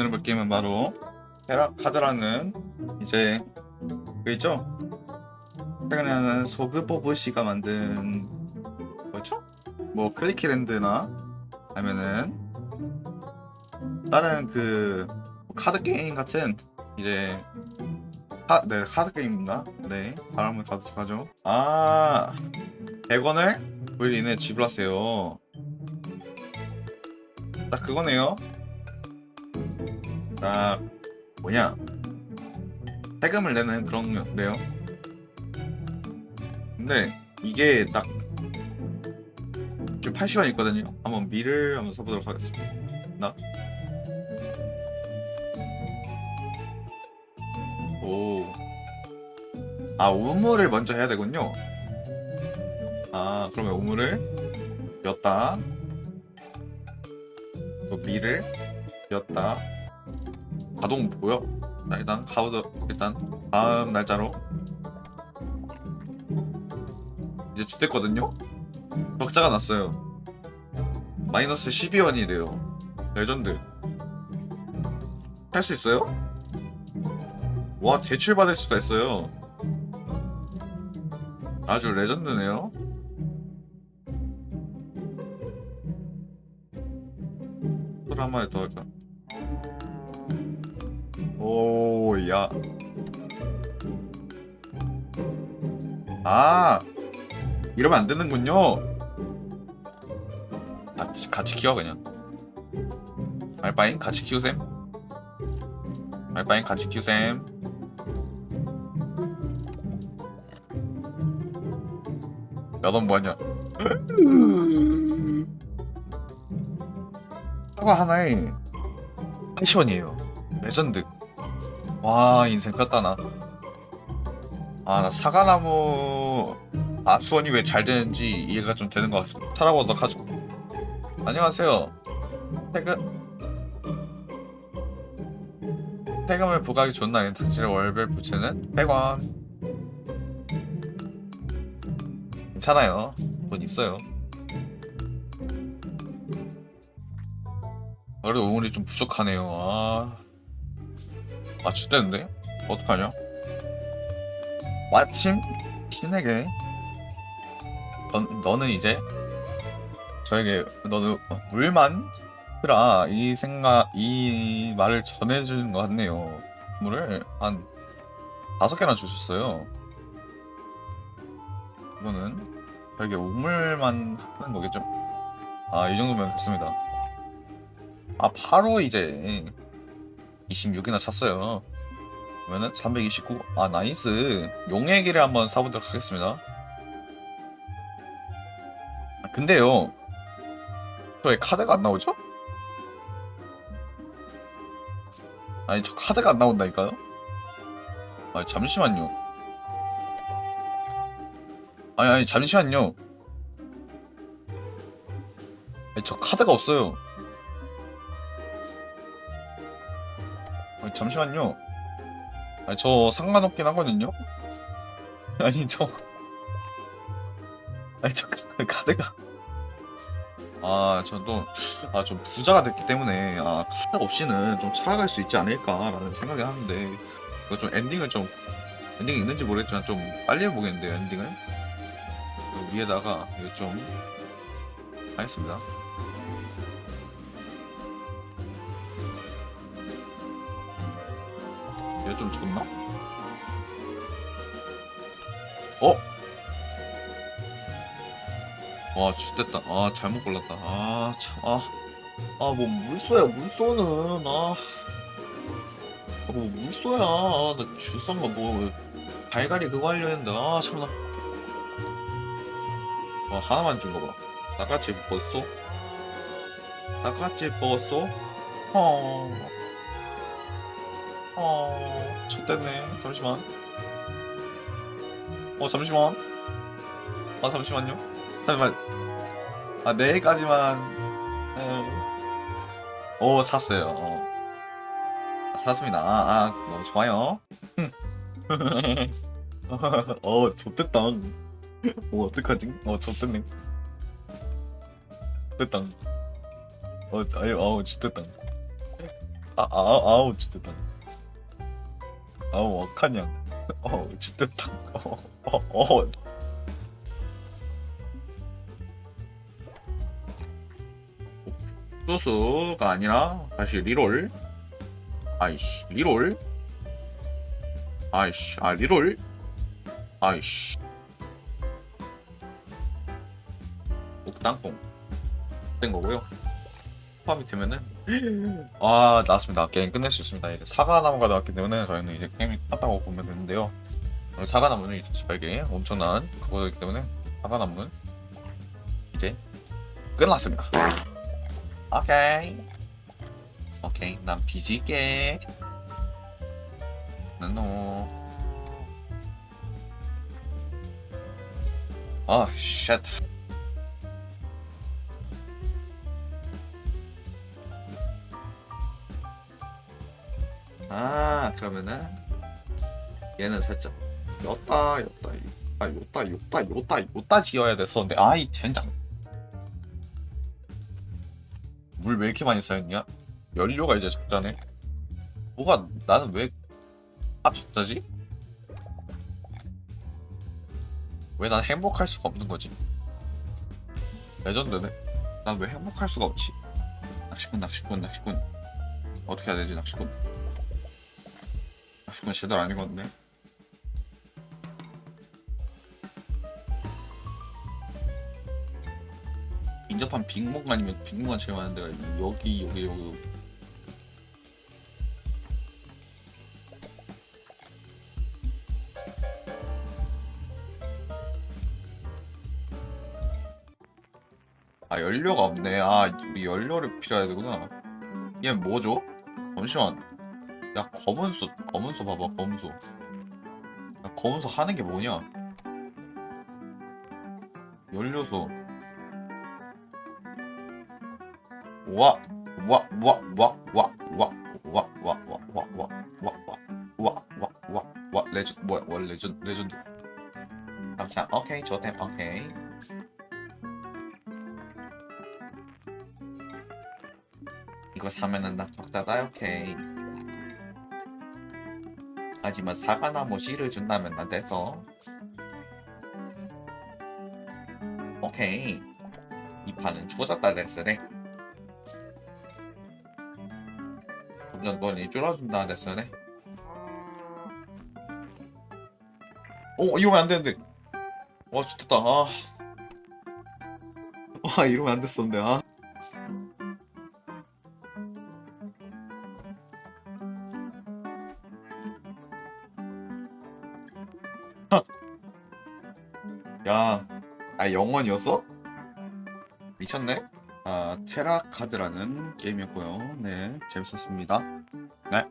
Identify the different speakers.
Speaker 1: 오늘 볼 게임은 바로 테라 카드라는 이제 그 있죠? 최근에 하는 소그보브 씨가 만든 뭐죠? 뭐 크리키랜드나 아니면은 다른 그 카드 게임 같은 이제 카, 네 카드 게임입니다. 네 한번 가도 가죠. 아 100원을 9일 이내에 지불하세요. 딱 그거네요. 딱 뭐냐 세금을 내는 그런 건데요. 근데 이게 딱 지금 80원 있거든요. 한번 미를 한번 써보도록 하겠습니다. 나 오. 아, 우물을 먼저 해야 되군요. 아, 그러면 우물을 였다. 또 미를 였다. 가동 보여? 자, 일단 가우드 일단 다음 날짜로 이제 주택거든요. 적자가 났어요. 마이너스 12원이래요. 레전드. 할 수 있어요? 와 대출 받을 수가 있어요. 아주 레전드네요. 마디 더 할까? 오, 야. 아, 이러면 안 되는군요. 같이, 같이 키워, 그냥. 알바인 같이 키우셈. 알바인 같이 키우셈. 야넌 뭐하냐? 사과 하나에 80원이에요. 레전드. 와 인생 폈다 나. 아 나 사과나무 아수원이 왜 잘 되는지 이해가 좀 되는 것 같습니다. 살아보도록 하죠. 안녕하세요. 퇴근 세금을 부과하기 좋은 날인 닥칠의 월별 부채는 100원. 괜찮아요. 돈 있어요. 그래도 우물이 좀 부족하네요. 아, 아, 죽겠는데? 어떡하냐? 마침 신에게 너, 너는 이제 저에게 너는 물만 쓰라 이 생각 이 말을 전해주는 것 같네요. 물을 한 다섯 개나 주셨어요. 이거는 저에게 우물만 하는 거겠죠? 아 이 정도면 됐습니다. 아 바로 이제 26이나 찼어요. 그러면은 329. 아 나이스. 길을 한번 사보도록 하겠습니다. 아, 근데요. 저왜 카드가 안 나오죠? 아니 저 카드가 안 나온다니까요? 아 잠시만요. 아니 아니 잠시만요. 아니, 저 카드가 없어요. 잠시만요. 아니, 저 상관없긴 하거든요. 아니 저 아니 저 카- 카드가 아 저도 아 좀 부자가 됐기 때문에 아 카드 없이는 좀 살아갈 수 있지 않을까라는 생각이 하는데 이거 좀 엔딩을 좀 엔딩이 있는지 모르겠지만 좀 빨리 해보겠는데요 엔딩을 그 위에다가 이거 좀 하겠습니다. 이거 좀 좋나? 어? 와, 죽됐다. 아, 잘못 골랐다. 아, 참, 아. 아, 뭐, 물쏘야, 물쏘는. 아. 아, 뭐, 물쏘야. 아, 나 주썬가 뭐, 달걀이 그거 하려 했는데. 아, 참나. 아, 하나만 준 거 봐. 나같이 먹었어? 나같이 먹었어? 어. 어, 쳤댔네. 잠시만. 어, 잠시만. 아, 잠시만요. 잠시만. 아, 내일까지만. 에. 오, 샀어요. 어. 샀습니다. 아, 아, 너무 좋아요. 어, 좋댔다. 어, 어떡하지? 어, 좋댔네. 됐다. 어, 아유, 어우, 좋댔다. 아, 아, 아우 죽됐다 아우 어카냥. 어 죽됐다 어어 어, 소스가 아니라 다시 리롤. 아이씨 리롤? 아이씨 아 리롤? 아이씨. 옥땅콩. 된 거고요 포함이 되면은? 아 나왔습니다. 게임 끝낼 수 있습니다. 이제 사과나무가 나왔기 때문에 저희는 이제 게임이 끝났다고 보면 되는데요. 사과나무는 이제 18개 엄청난 그거이기 때문에 사과나무는 이제 끝났습니다. 오케이. 오케이. 난 비질게. 노 아, 쉣. 아, 그러면은 얘는 살짝 였다, 였다, 아, 요따, 요따, 요따, 요따 지어야 됐었는데, 아이 젠장. 물 왜 이렇게 많이 쌓였냐? 연료가 이제 적자네. 뭐가 나는 왜 아, 적자지? 왜 난 행복할 수가 없는 거지? 레전드네. 난 왜 행복할 수가 없지? 낚시꾼, 낚시꾼, 낚시꾼. 어떻게 해야 되지, 낚시꾼? 낚시꾼 제대로 안 익었네. 인접한 빅몽 아니면 빅몽가 제일 많은 데가 있는 여기, 여기. 여기. 아 연료가 없네. 아 우리 연료를 필요해야 되구나. 얘 뭐죠? 잠시만. 야 검은소 검은소 봐봐 검은소. 야 검은소 하는 게 뭐냐? 연료소. 와. 와, 와, 와, 와, 와, 와, 와, 와, 와, 와, 와, 와, 와, 와, 와, 와, 레전, 뭐야, 와, 레전, 레전드. 감사, 오케이, 좋템, 오케이. 이거 사면은 나 적자다 오케이 하지만 사과나무 씨를 준다면 난 돼서. 오케이. 이 판은 조졌다 됐으래 점점 돈이 줄어준다 됐으래 어 이러면 안 되는데. 와 죽겠다. 아. 와 이러면 안 됐었는데. 아 야, 아 영원이었어? 미쳤네? 아, 테라 카드라는 게임이었고요. 네, 재밌었습니다. 네.